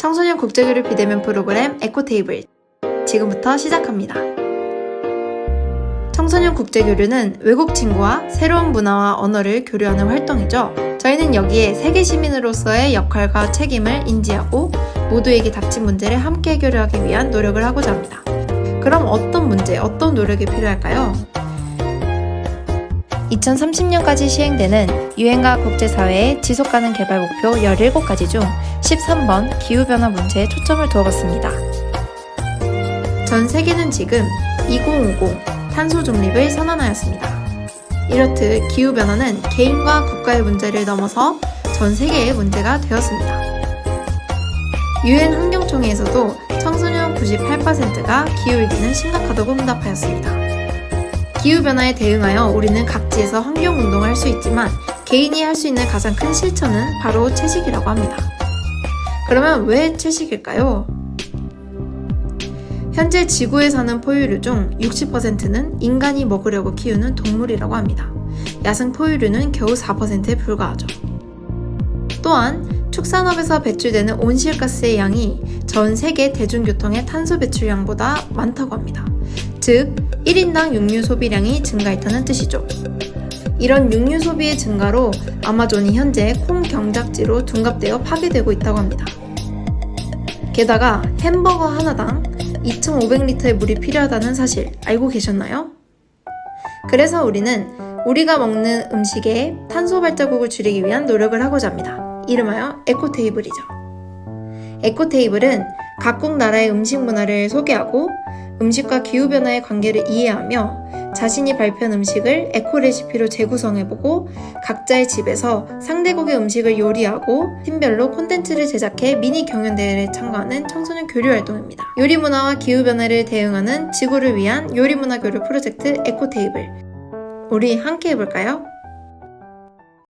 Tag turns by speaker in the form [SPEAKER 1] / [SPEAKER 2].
[SPEAKER 1] 청소년 국제교류 비대면 프로그램 에코테이블 지금부터 시작합니다. 청소년 국제교류는 외국 친구와 새로운 문화와 언어를 교류하는 활동이죠. 저희는 여기에 세계 시민으로서의 역할과 책임을 인지하고 모두에게 닥친 문제를 함께 해결하기 위한 노력을 하고자 합니다. 그럼 어떤 문제, 어떤 노력이 필요할까요? 2030년까지 시행되는 유엔과 국제사회의 지속가능 개발 목표 17가지 중 13번 기후변화 문제에 초점을 두어봤습니다. 전 세계는 지금 2050 탄소 중립을 선언하였습니다. 이렇듯 기후변화는 개인과 국가의 문제를 넘어서 전 세계의 문제가 되었습니다. 유엔 환경총회에서도 청소년 98%가 기후위기는 심각하다고 응답하였습니다. 기후변화에 대응하여 우리는 각지에서 환경운동을 할 수 있지만 개인이 할 수 있는 가장 큰 실천은 바로 채식이라고 합니다. 그러면 왜 채식일까요? 현재 지구에 사는 포유류 중 60%는 인간이 먹으려고 키우는 동물이라고 합니다. 야생 포유류는 겨우 4%에 불과하죠. 또한 축산업에서 배출되는 온실가스의 양이 전 세계 대중교통의 탄소 배출량보다 많다고 합니다. 즉, 1인당 육류 소비량이 증가했다는 뜻이죠. 이런 육류 소비의 증가로 아마존이 현재 콩 경작지로 둔갑되어 파괴되고 있다고 합니다. 게다가 햄버거 하나당 2,500리터의 물이 필요하다는 사실 알고 계셨나요? 그래서 우리는 우리가 먹는 음식의 탄소 발자국을 줄이기 위한 노력을 하고자 합니다. 이름하여 에코 테이블이죠. 에코 테이블은 각국 나라의 음식 문화를 소개하고 음식과 기후변화의 관계를 이해하며 자신이 발표한 음식을 에코 레시피로 재구성해보고 각자의 집에서 상대국의 음식을 요리하고 팀별로 콘텐츠를 제작해 미니 경연대회에 참가하는 청소년 교류 활동입니다. 요리 문화와 기후변화를 대응하는 지구를 위한 요리 문화 교류 프로젝트 에코 테이블. 우리 함께 해볼까요?